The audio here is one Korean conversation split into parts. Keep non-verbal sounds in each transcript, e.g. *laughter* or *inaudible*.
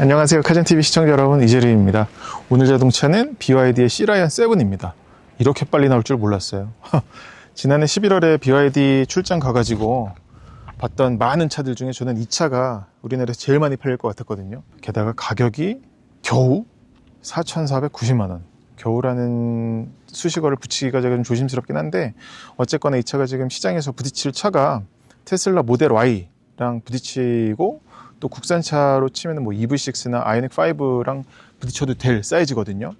안녕하세요. 카젠TV 시청자 여러분, 이재리입니다. 오늘 자동차는 BYD의 C라이언 7입니다. 이렇게 빨리 나올 줄 몰랐어요. *laughs* 지난해 11월에 BYD 출장 가가지고 봤던 많은 차들 중에 저는 이 차가 우리나라에서 제일 많이 팔릴 것 같았거든요. 게다가 가격이 겨우 4,490만원. 겨우라는 수식어를 붙이기가 조금 조심스럽긴 한데, 어쨌거나 이 차가 지금 시장에서 부딪힐 차가 테슬라 모델 Y랑 부딪히고, 또 국산차로 치면은 뭐 EV6나 아이닉 5랑 부딪혀도 될 사이즈거든요.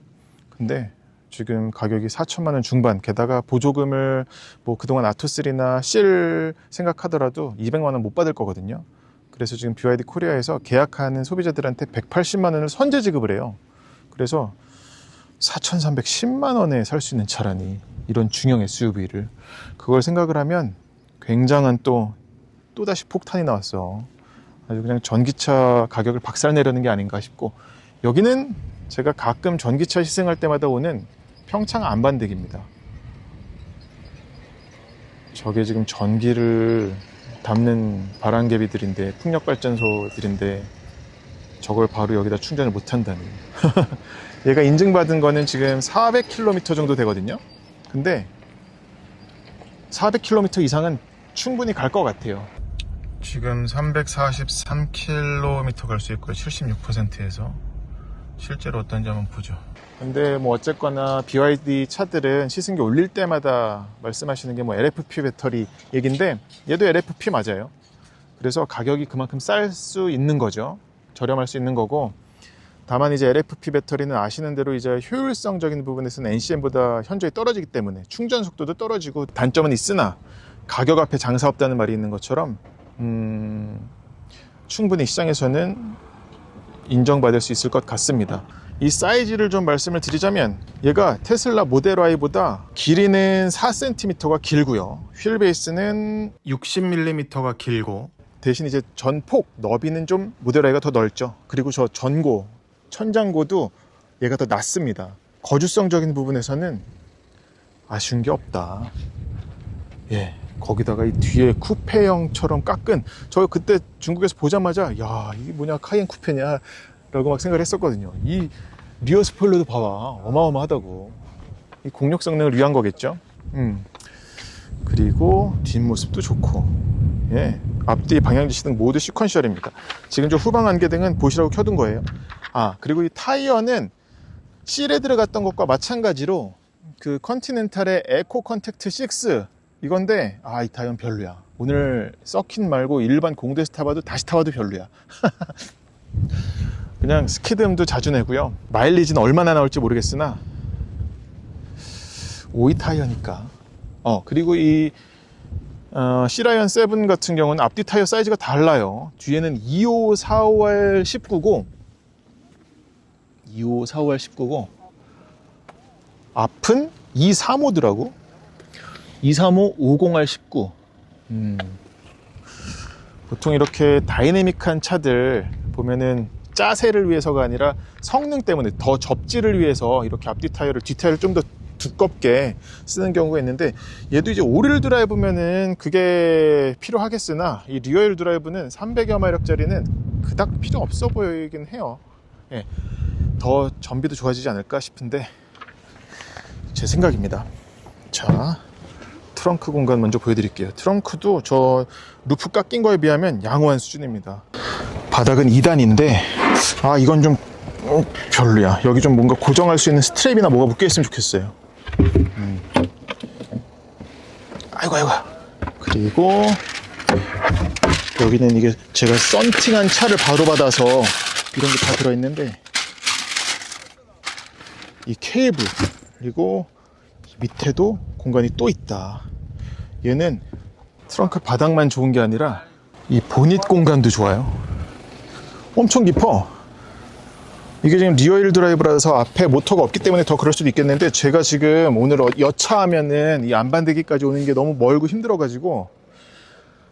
근데 지금 가격이 4천만 원 중반, 게다가 보조금을 뭐 그동안 아토3나 실 생각하더라도 200만 원 못 받을 거거든요. 그래서 지금 BYD 코리아에서 계약하는 소비자들한테 180만 원을 선제 지급을 해요. 그래서 4,310만 원에 살 수 있는 차라니 이런 중형 SUV를 그걸 생각을 하면 굉장한 또 또다시 폭탄이 나왔어. 아주 그냥 전기차 가격을 박살내려는 게 아닌가 싶고 여기는 제가 가끔 전기차 시승할 때마다 오는 평창 안반대기입니다. 저게 지금 전기를 담는 바람개비들인데 풍력발전소들인데 저걸 바로 여기다 충전을 못 한다니. *laughs* 얘가 인증받은 거는 지금 400km 정도 되거든요. 근데 400km 이상은 충분히 갈 것 같아요. 지금 343km 갈 수 있고요. 76%에서 실제로 어떤지 한번 보죠. 근데 뭐 어쨌거나 BYD 차들은 시승기 올릴 때마다 말씀하시는 게 뭐 LFP 배터리 얘긴데 얘도 LFP 맞아요. 그래서 가격이 그만큼 쌀 수 있는 거죠. 저렴할 수 있는 거고 다만 이제 LFP 배터리는 아시는 대로 이제 효율성적인 부분에서는 NCM보다 현저히 떨어지기 때문에 충전 속도도 떨어지고 단점은 있으나 가격 앞에 장사 없다는 말이 있는 것처럼 음, 충분히 시장에서는 인정받을 수 있을 것 같습니다. 이 사이즈를 좀 말씀을 드리자면 얘가 테슬라 모델 Y보다 길이는 4cm가 길고요. 휠 베이스는 60mm가 길고 대신 이제 전폭 너비는 좀 모델 Y가 더 넓죠. 그리고 저 전고 천장고도 얘가 더 낮습니다. 거주성적인 부분에서는 아쉬운 게 없다. 예. 거기다가 이 뒤에 쿠페형처럼 깎은 저 그때 중국에서 보자마자 야 이게 뭐냐 카이엔 쿠페냐 라고 막 생각을 했었거든요. 이 리어 스포일러도 봐봐. 어마어마하다고. 이 공력 성능을 위한 거겠죠? 음. 그리고 뒷모습도 좋고. 예. 앞뒤 방향지시 등 모두 시퀀셜입니다. 지금 저 후방 안개등은 보시라고 켜둔 거예요. 아 그리고 이 타이어는 실에 들어갔던 것과 마찬가지로 그 컨티넨탈의 에코 컨택트 6 이건데 아 이 타이어는 별로야. 오늘 서킷 말고 일반 공도에서 타봐도 다시 타봐도 별로야. *laughs* 그냥 스키드음도 자주 내고요. 마일리지는 얼마나 나올지 모르겠으나 5위 타이어니까. 어 그리고 이 어, 시라이언 7 같은 경우는 앞뒤 타이어 사이즈가 달라요. 뒤에는 25, 45R 19고 25, 45R 19고 앞은 235더라고 235 50R 19 음. 보통 이렇게 다이내믹한 차들 보면은 짜세를 위해서가 아니라 성능 때문에 더 접지를 위해서 이렇게 앞뒤 타이어를 뒤 타이어를 좀 더 두껍게 쓰는 경우가 있는데 얘도 이제 오릴 드라이브면은 그게 필요하겠으나 이 리어일 드라이브는 300여 마력짜리는 그닥 필요 없어 보이긴 해요 예. 더 전비도 좋아지지 않을까 싶은데 제 생각입니다 자 트렁크 공간 먼저 보여드릴게요. 트렁크도 저 루프 깎인 거에 비하면 양호한 수준입니다. 바닥은 2단인데 아 이건 좀 어, 별로야. 여기 좀 뭔가 고정할 수 있는 스트랩이나 뭐가 묶여 있으면 좋겠어요. 음. 아이고 아이고. 그리고 여기는 이게 제가 썬팅한 차를 바로 받아서 이런 게 다 들어있는데 이 케이블 그리고 밑에도 공간이 또 있다 얘는 트렁크 바닥만 좋은 게 아니라 이 보닛 공간도 좋아요. 엄청 깊어. 이게 지금 리어일 드라이브라서 앞에 모터가 없기 때문에 더 그럴 수도 있겠는데 제가 지금 오늘 어, 여차하면은 이 안반대기까지 오는 게 너무 멀고 힘들어 가지고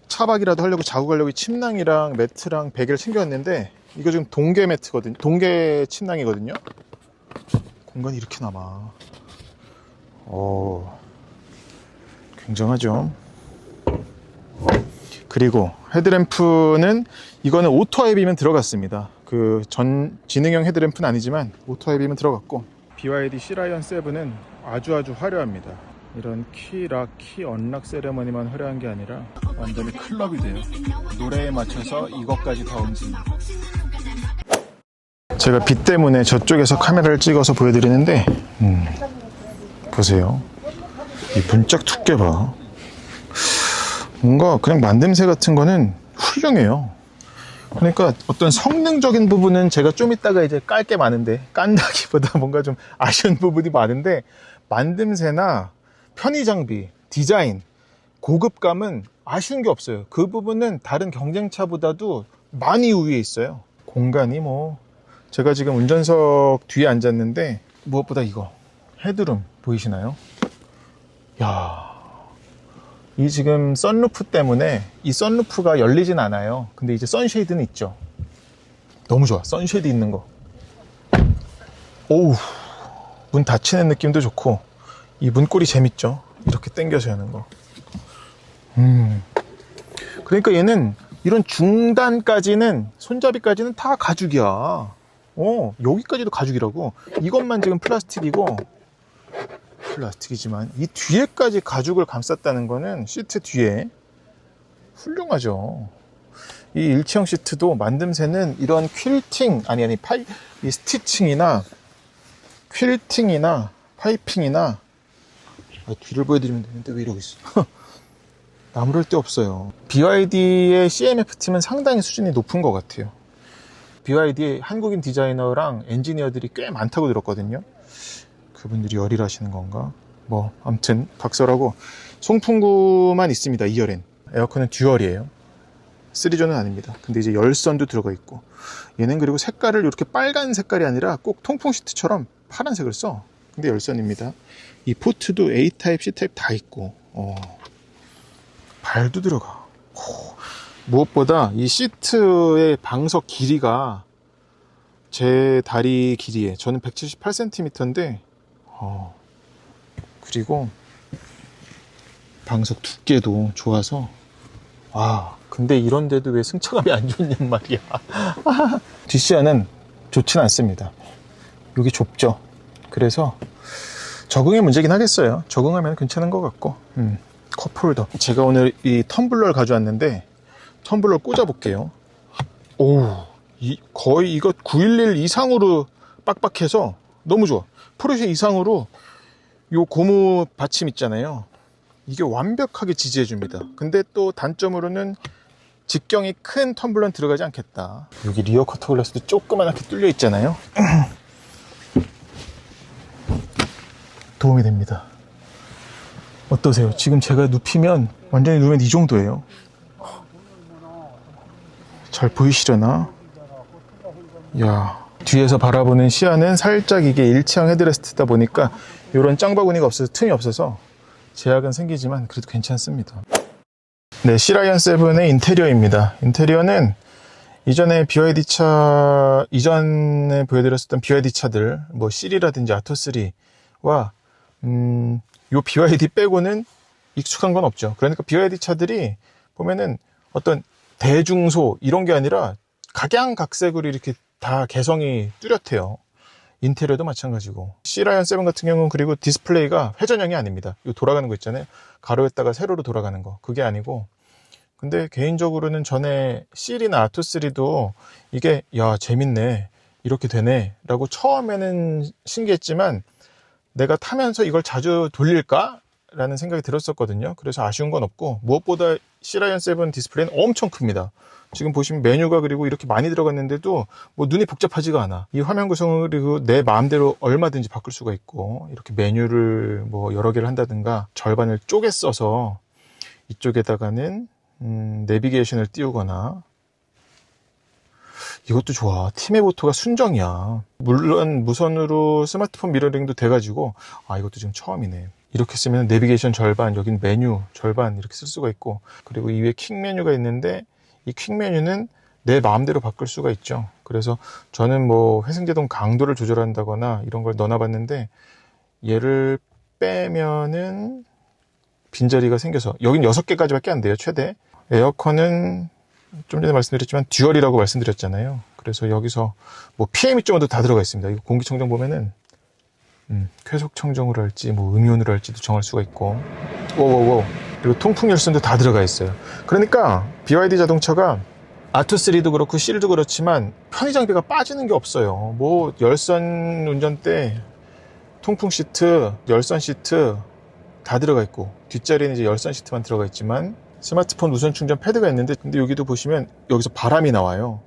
차박이라도 하려고 자고 가려고 침낭이랑 매트랑 베개를 챙겨왔는데 이거 지금 동계 매트거든요 동계 침낭이거든요. 공간이 이렇게 남아. 오 굉장하죠 그리고 헤드램프는 이거는 오토 하이빔은 들어갔습니다. 그 전 지능형 헤드램프는 아니지만 오토 하이빔은 들어갔고 BYD C라이언 7은 아주 아주 화려합니다. 이런 키, 락, 키, 언락 세레머니만 화려한 게 아니라 완전히 클럽이 돼요. 노래에 맞춰서 이것까지 다 움직입니다. 제가 빛 때문에 저쪽에서 카메라를 찍어서 보여드리는데 음, 보세요. 이 문짝 두께 봐. 뭔가 그냥 만듦새 같은 거는 훌륭해요. 그러니까 어떤 성능적인 부분은 제가 좀 이따가 이제 깔 게 많은데 깐다기보다 *laughs* 뭔가 좀 아쉬운 부분이 많은데 만듦새나 편의 장비, 디자인, 고급감은 아쉬운 게 없어요. 그 부분은 다른 경쟁차보다도 많이 우위에 있어요. 공간이 뭐 제가 지금 운전석 뒤에 앉았는데 무엇보다 이거 헤드룸 보이시나요? 야, 이 지금 썬루프 때문에 이 썬루프가 열리진 않아요. 근데 이제 선쉐이드는 있죠. 너무 좋아. 선쉐이드 있는 거. 오우, 문 닫히는 느낌도 좋고 이 문꼴이 재밌죠. 이렇게 당겨서 여는 거. 음. 그러니까 얘는 이런 중단까지는 손잡이까지는 다 가죽이야. 어, 여기까지도 가죽이라고. 이것만 지금 플라스틱이고 플라스틱이지만 이 뒤에까지 가죽을 감쌌다는 거는 시트 뒤에 훌륭하죠. 이 일체형 시트도 만듦새는 이런 퀼팅 아니 아니 파이 이 스티칭이나 퀼팅이나 파이핑이나 아, 뒤를 보여드리면 되는데 왜 이러고 있어? *laughs* 나무랄 데 없어요. BYD의 CMF 팀은 상당히 수준이 높은 것 같아요. BYD의 한국인 디자이너랑 엔지니어들이 꽤 많다고 들었거든요. 그분들이 열일하시는 건가? 뭐 아무튼 각설하고 송풍구만 있습니다. 2열엔 에어컨은 듀얼이에요. 3존은 아닙니다. 근데 이제 열선도 들어가 있고 얘는 그리고 색깔을 이렇게 빨간 색깔이 아니라 꼭 통풍 시트처럼 파란색을 써. 근데 열선입니다. 이 포트도 A 타입, C 타입 다 있고 어, 발도 들어가. 오, 무엇보다 이 시트의 방석 길이가 제 다리 길이에 저는 178cm인데 어, 그리고 방석 두께도 좋아서 아 근데 이런데도 왜 승차감이 안 좋냔 말이야. *laughs* 뒷시야는 좋진 않습니다. 여기 좁죠. 그래서 적응의 문제긴 하겠어요. 적응하면 괜찮은 것 같고. 음, 컵홀더. 제가 오늘 이 텀블러를 가져왔는데 텀블러 꽂아 볼게요. 오 이, 거의 이거 911 이상으로 빡빡해서 너무 좋아 포르쉐 이상으로 요 고무 받침 있잖아요. 이게 완벽하게 지지해 줍니다. 근데 또 단점으로는 직경이 큰 텀블러는 들어가지 않겠다. 여기 리어 커터 글라스도 조그맣게 뚫려 있잖아요. *clears throat* 도움이 됩니다. 어떠세요? 지금 제가 눕히면 완전히 누우면 이 정도예요. 잘 보이시려나? 야 뒤에서 바라보는 시야는 살짝 이게 일체형 헤드레스트다 보니까 이런 짱바구니가 없어서 틈이 없어서 제약은 생기지만 그래도 괜찮습니다. 네, 시라이언 7의 인테리어입니다. 인테리어는 이전에 BYD 차, 이전에 보여드렸었던 BYD 차들, 뭐 C라든지 아토3와, 음, 요 BYD 빼고는 익숙한 건 없죠. 그러니까 BYD 차들이 보면은 어떤 대중소 이런 게 아니라 각양각색으로 이렇게 다 개성이 뚜렷해요. 인테리어도 마찬가지고 C라이언 7 같은 경우는 그리고 디스플레이가 회전형이 아닙니다. 이 돌아가는 거 있잖아요. 가로에다가 세로로 돌아가는 거 그게 아니고 근데 개인적으로는 전에 C나 아토3도 이게 야 재밌네 이렇게 되네 라고 처음에는 신기했지만 내가 타면서 이걸 자주 돌릴까? 라는 생각이 들었었거든요. 그래서 아쉬운 건 없고 무엇보다 C라이언 7 디스플레이는 엄청 큽니다. 지금 보시면 메뉴가 그리고 이렇게 많이 들어갔는데도 뭐 눈이 복잡하지가 않아. 이 화면 구성을 그리고 내 마음대로 얼마든지 바꿀 수가 있고 이렇게 메뉴를 뭐 여러 개를 한다든가 절반을 쪼개 써서 이쪽에다가는 음, 내비게이션을 띄우거나 이것도 좋아. 팀의 보토가 순정이야. 물론 무선으로 스마트폰 미러링도 돼가지고 아 이것도 지금 처음이네. 이렇게 쓰면 내비게이션 절반, 여긴 메뉴 절반 이렇게 쓸 수가 있고 그리고 이 위에 킹 메뉴가 있는데 이 퀵 메뉴는 내 마음대로 바꿀 수가 있죠. 그래서 저는 뭐 회생제동 강도를 조절한다거나 이런 걸 넣어봤는데 얘를 빼면은 빈자리가 생겨서 여긴 6개까지밖에 안 돼요 최대 에어컨은 좀 전에 말씀드렸지만 듀얼이라고 말씀드렸잖아요. 그래서 여기서 뭐 PM 입점도 다 들어가 있습니다. 이거 공기청정 보면은 음, 쾌속 청정으로 할지 뭐 음이온으로 할지도 정할 수가 있고 오오오 그리고 통풍 열선도 다 들어가 있어요. 그러니까 BYD 자동차가 아투3도 그렇고 C도 그렇지만 편의 장비가 빠지는 게 없어요. 뭐 열선 운전대 통풍 시트, 열선 시트 다 들어가 있고 뒷자리는 이제 열선 시트만 들어가 있지만 스마트폰 무선 충전 패드가 있는데 근데 여기도 보시면 여기서 바람이 나와요.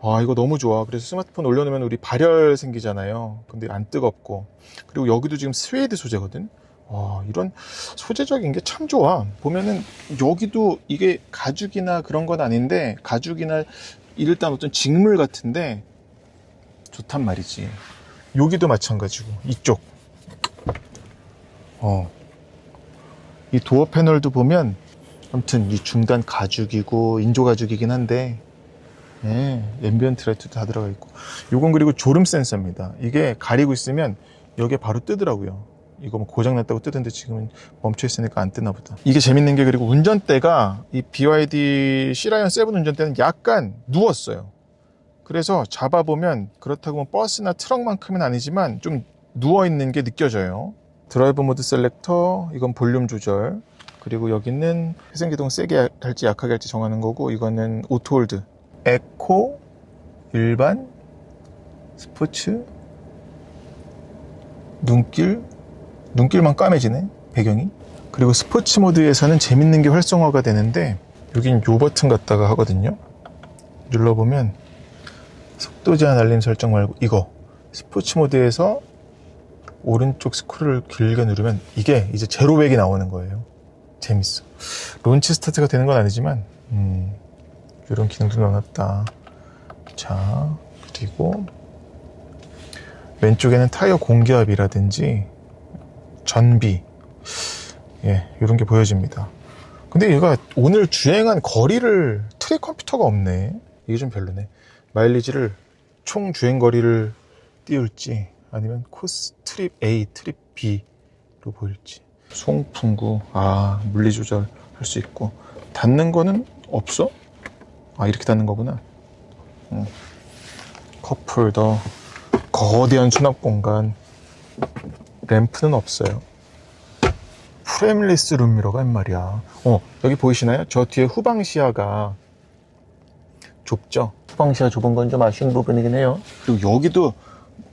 아 이거 너무 좋아. 그래서 스마트폰 올려놓으면 우리 발열 생기잖아요. 근데 안 뜨겁고 그리고 여기도 지금 스웨이드 소재거든. 와 이런 소재적인 게 참 좋아. 보면은 여기도 이게 가죽이나 그런 건 아닌데 가죽이나 일단 어떤 직물 같은데 좋단 말이지. 여기도 마찬가지고 이쪽. 어. 이 도어 패널도 보면 아무튼 이 중단 가죽이고 인조 가죽이긴 한데 예, 앰비언트 라이트도 다 들어가 있고. 요건 그리고 졸음 센서입니다. 이게 가리고 있으면 여기에 바로 뜨더라고요. 이거 뭐 고장났다고 뜨던데 지금은 멈춰 있으니까 안 뜨나 보다. 이게 재밌는 게 그리고 운전대가 이 BYD C라이언 7 운전대는 약간 누웠어요. 그래서 잡아보면 그렇다고 뭐 버스나 트럭만큼은 아니지만 좀 누워있는 게 느껴져요. 드라이브 모드 셀렉터 이건 볼륨 조절. 그리고 여기는 회전기동 세게 할지 약하게 할지 정하는 거고 이거는 오토홀드 에코 일반 스포츠 눈길 눈길만 까매지네 배경이. 그리고 스포츠 모드에서는 재밌는 게 활성화가 되는데 여긴 요 버튼 갖다가 하거든요. 눌러보면 속도 제한 알림 설정 말고 이거. 스포츠 모드에서 오른쪽 스크롤을 길게 누르면 이게 이제 제로백이 나오는 거예요. 재밌어. 론치 스타트가 되는 건 아니지만, 음, 이런 기능도 넣어놨다. 자, 그리고 왼쪽에는 타이어 공기압이라든지 전비, 예, 이런 게 보여집니다. 근데 얘가 오늘 주행한 거리를 트랙 컴퓨터가 없네. 이게 좀 별로네. 마일리지를 총 주행 거리를 띄울지 아니면 코스 트립 A, 트립 B로 보일지. 송풍구 아 물리 조절 할 수 있고 닫는 거는 없어? 아 이렇게 닫는 거구나 음. 컵홀더 거대한 수납 공간 램프는 없어요 프레임리스 룸미러가 한 말이야 어 여기 보이시나요? 저 뒤에 후방 시야가 좁죠 후방 시야 좁은 건 좀 아쉬운 부분이긴 해요 그리고 여기도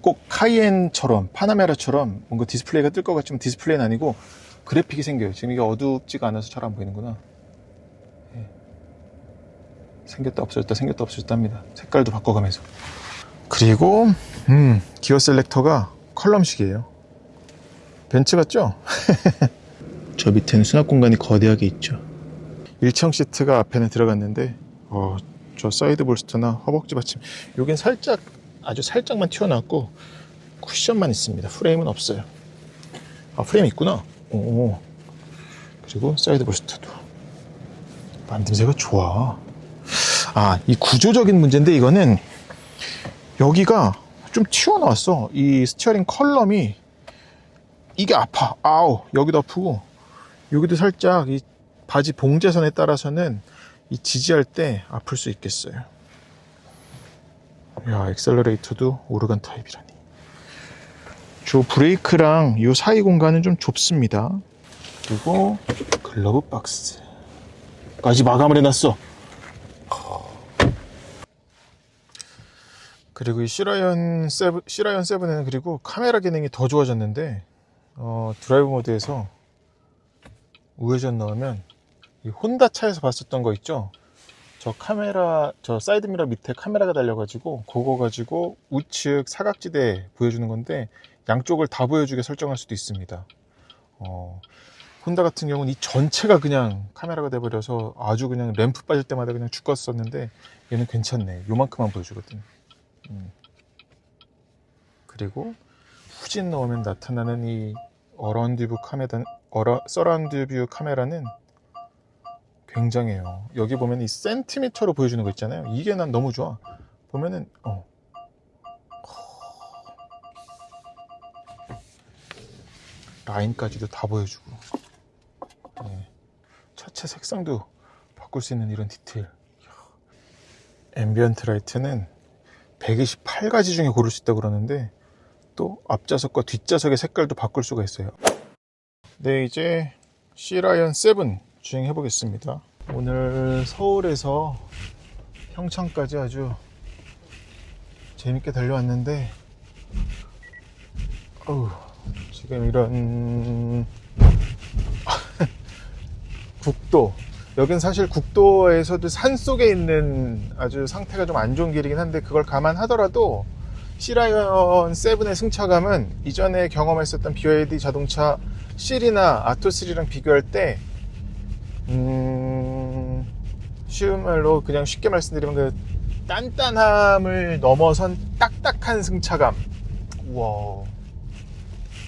꼭 카이엔처럼 파나메라처럼 뭔가 디스플레이가 뜰 것 같지만 디스플레이는 아니고 그래픽이 생겨요. 지금 이게 어둡지가 않아서 잘 안 보이는구나. 예. 생겼다 없어졌다 생겼다 없어졌다 합니다. 색깔도 바꿔가면서. 그리고 음, 기어 셀렉터가 컬럼식이에요. 벤츠 같죠? *laughs* 저 밑에는 수납 공간이 거대하게 있죠. 일청 시트가 앞에는 들어갔는데 어, 저 사이드 볼스터나 허벅지 받침 여긴 살짝 아주 살짝만 튀어나왔고 쿠션만 있습니다. 프레임은 없어요. 아 프레임 있구나. 오. 그리고 사이드 볼스터도 만듦새가 좋아. 아, 이 구조적인 문제인데 이거는 여기가 좀 튀어나왔어. 이 스티어링 컬럼이 이게 아파. 아우, 여기도 아프고 여기도 살짝 이 바지 봉제선에 따라서는 이 지지할 때 아플 수 있겠어요. 야, 엑셀러레이터도 오르간 타입이라니. 저 브레이크랑 이 사이 공간은 좀 좁습니다. 그리고 글러브 박스까지 마감을 해놨어. 그리고 이 시라이언 7, 시라이언 7에는 그리고 카메라 기능이 더 좋아졌는데 어, 드라이브 모드에서 우회전 넣으면 이 혼다 차에서 봤었던 거 있죠? 저 카메라, 저 사이드 미러 밑에 카메라가 달려가지고 그거 가지고 우측 사각지대 보여주는 건데 양쪽을 다 보여주게 설정할 수도 있습니다. 어, 혼다 같은 경우는 이 전체가 그냥 카메라가 돼버려서 아주 그냥 램프 빠질 때마다 그냥 죽었었는데 얘는 괜찮네. 요만큼만 보여주거든. 음. 그리고 후진 넣으면 나타나는 이 어라운드 뷰 카메라, 어라, 서라운드 뷰 카메라는 굉장해요. 여기 보면 이 센티미터로 보여주는 거 있잖아요. 이게 난 너무 좋아. 보면은 어. 라인까지도 다 보여주고 네. 차체 색상도 바꿀 수 있는 이런 디테일. 앰비언트 라이트는 128가지 중에 고를 수 있다고 그러는데 또 앞좌석과 뒷좌석의 색깔도 바꿀 수가 있어요. 네, 이제 C라이언 7 주행해 보겠습니다. 오늘 서울에서 평창까지 아주 재밌게 달려왔는데 어우, 지금 이런 *laughs* 국도 여긴 사실 국도에서도 산 속에 있는 아주 상태가 좀 안 좋은 길이긴 한데 그걸 감안하더라도 C라이언 7의 승차감은 이전에 경험했었던 BYD 자동차 C나 아토3랑 비교할 때 음, 쉬운 말로 그냥 쉽게 말씀드리면 그 단단함을 넘어선 딱딱한 승차감. 우와.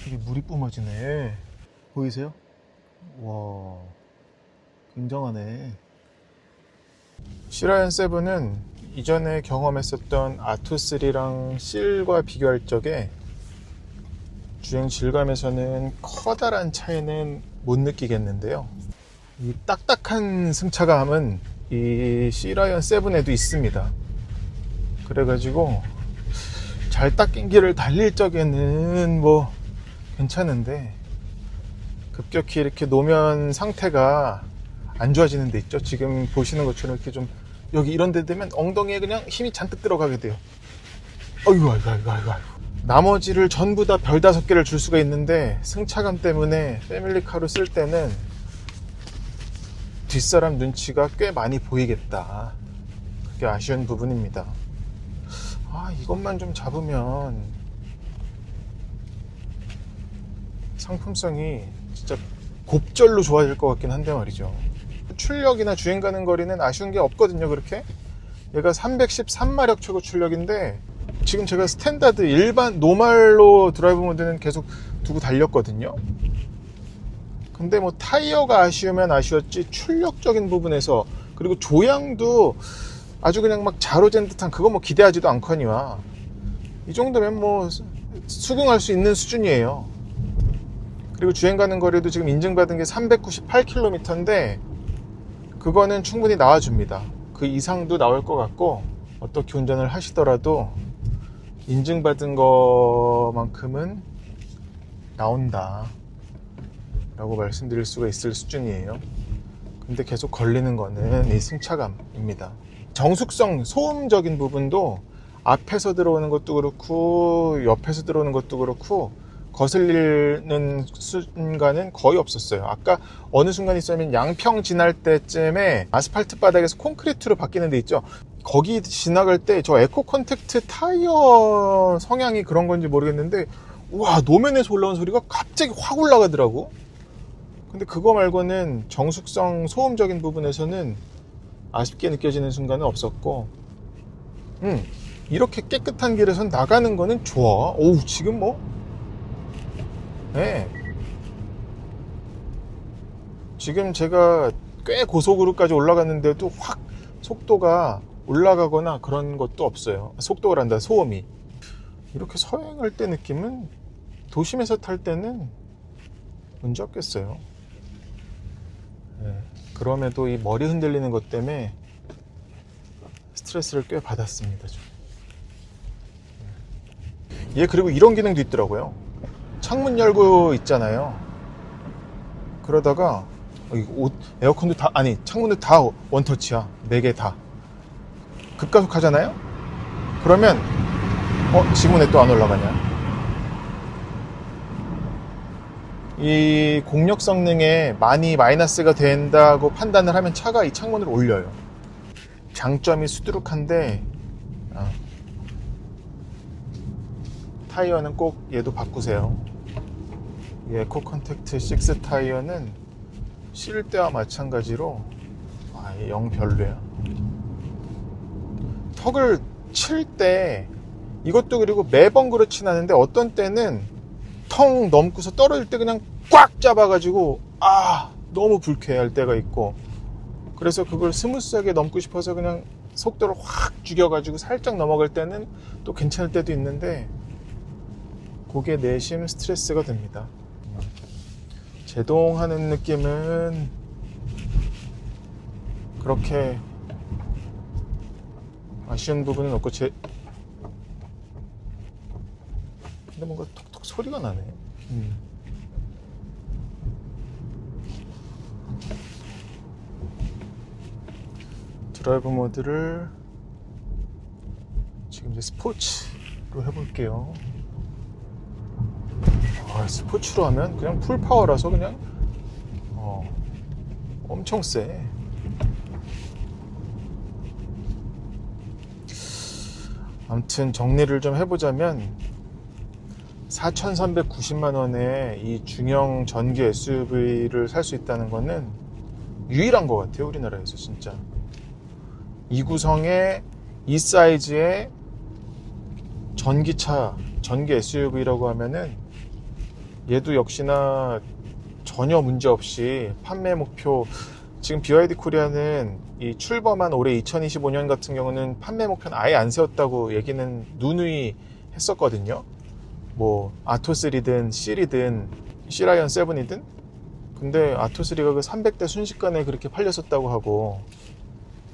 이게 물이 뿜어지네. 보이세요? 와 굉장하네. 시라이언 7은 이전에 경험했었던 아투3랑 실과 비교할 적에 주행 질감에서는 커다란 차이는 못 느끼겠는데요. 이 딱딱한 승차감은 이 시라이언 7에도 있습니다. 그래가지고 잘 닦인 길을 달릴 적에는 뭐 괜찮은데 급격히 이렇게 노면 상태가 안 좋아지는 데 있죠. 지금 보시는 것처럼 이렇게 좀 여기 이런 데 되면 엉덩이에 그냥 힘이 잔뜩 들어가게 돼요. 어이구, 아이고, 아이고, 아이고, 아이고. 나머지를 전부 다 별 다섯 개를 줄 수가 있는데 승차감 때문에 패밀리카로 쓸 때는 뒷사람 눈치가 꽤 많이 보이겠다. 그게 아쉬운 부분입니다. 아, 이것만 좀 잡으면 상품성이 진짜 곱절로 좋아질 것 같긴 한데 말이죠. 출력이나 주행 가는 거리는 아쉬운 게 없거든요, 그렇게. 얘가 313마력 최고 출력인데 지금 제가 스탠다드 일반 노말로 드라이브 모드는 계속 두고 달렸거든요. 근데 뭐 타이어가 아쉬우면 아쉬웠지 출력적인 부분에서 그리고 조향도 아주 그냥 막 자로잰 듯한 그거 뭐 기대하지도 않거니와 이 정도면 뭐 수긍할 수 있는 수준이에요. 그리고 주행 가는 거리도 지금 인증받은 게 398km인데 그거는 충분히 나와줍니다. 그 이상도 나올 것 같고 어떻게 운전을 하시더라도 인증받은 것만큼은 나온다 라고 말씀드릴 수가 있을 수준이에요. 근데 계속 걸리는 거는 이 승차감입니다. 정숙성, 소음적인 부분도 앞에서 들어오는 것도 그렇고 옆에서 들어오는 것도 그렇고 거슬리는 순간은 거의 없었어요. 아까 어느 순간 있었냐면 양평 지날 때쯤에 아스팔트 바닥에서 콘크리트로 바뀌는 데 있죠. 거기 지나갈 때 저 에코 컨택트 타이어 성향이 그런 건지 모르겠는데 와 노면에서 올라온 소리가 갑자기 확 올라가더라고. 근데 그거 말고는 정숙성 소음적인 부분에서는 아쉽게 느껴지는 순간은 없었고 음 이렇게 깨끗한 길에선 나가는 거는 좋아. 오우 지금 뭐 네. 지금 제가 꽤 고속으로까지 올라갔는데도 확 속도가 올라가거나 그런 것도 없어요. 속도가 한다, 소음이. 이렇게 서행할 때 느낌은 도심에서 탈 때는 문제 없겠어요. 네. 그럼에도 이 머리 흔들리는 것 때문에 스트레스를 꽤 받았습니다. 좀. 얘 그리고 이런 기능도 있더라고요. 창문 열고 있잖아요. 그러다가 어, 옷, 에어컨도 다 아니 창문도 다 원터치야. 네 개 다. 급가속 하잖아요. 그러면 어 지금 왜 또 안 올라가냐? 이 공력 성능에 많이 마이너스가 된다고 판단을 하면 차가 이 창문을 올려요. 장점이 수두룩한데 타이어는 꼭 얘도 바꾸세요. 이 에코 컨택트 6 타이어는 실 때와 마찬가지로 아, 얘영 별로야. 턱을 칠 때 이것도 그리고 매번 그렇진 않은데 어떤 때는 턱 넘고서 떨어질 때 그냥 꽉 잡아가지고 아 너무 불쾌할 때가 있고 그래서 그걸 스무스하게 넘고 싶어서 그냥 속도를 확 죽여가지고 살짝 넘어갈 때는 또 괜찮을 때도 있는데 그게 내심 스트레스가 됩니다. 제동하는 느낌은 그렇게 아쉬운 부분은 없고 제 근데 뭔가 톡톡 소리가 나네. 음. 드라이브 모드를 지금 이제 스포츠로 해볼게요. 아, 스포츠로 하면 그냥 풀 파워라서 그냥 어, 엄청 세. 아무튼 정리를 좀 해보자면 4,390만 원에 이 중형 전기 SUV를 살 수 있다는 거는 유일한 것 같아요 우리나라에서 진짜 이 구성에 이 사이즈의 전기차 전기 SUV라고 하면은 얘도 역시나 전혀 문제 없이 판매 목표 지금 BYD 코리아는 이 출범한 올해 2025년 같은 경우는 판매 목표는 아예 안 세웠다고 얘기는 누누이 했었거든요. 뭐 아토3든 C이든 C라이언 7이든 근데 아토3가 그 300대 순식간에 그렇게 팔렸었다고 하고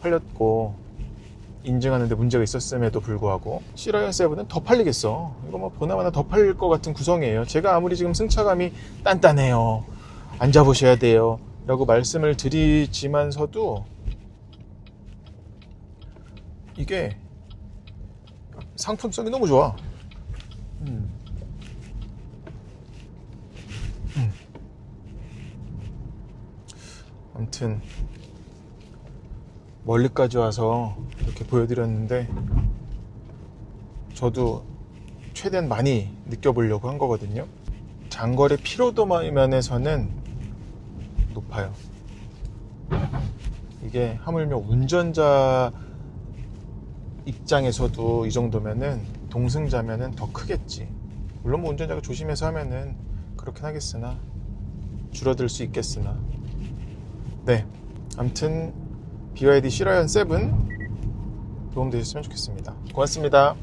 팔렸고 인증하는데 문제가 있었음에도 불구하고 C라이언 7은 더 팔리겠어. 이거 뭐 보나마나 더 팔릴 것 같은 구성이에요. 제가 아무리 지금 승차감이 단단해요. 앉아보셔야 돼요. 라고 말씀을 드리지만서도 이게 상품성이 너무 좋아. 음. 음. 아무튼 멀리까지 와서 이렇게 보여드렸는데 저도 최대한 많이 느껴보려고 한 거거든요. 장거리 피로도 면에서는 높아요. 이게 하물며 운전자 입장에서도 이 정도면은 동승자면은 더 크겠지. 물론 뭐 운전자가 조심해서 하면은 그렇긴 하겠으나 줄어들 수 있겠으나 네 아무튼 BYD 시라이언 7 도움 되셨으면 좋겠습니다. 고맙습니다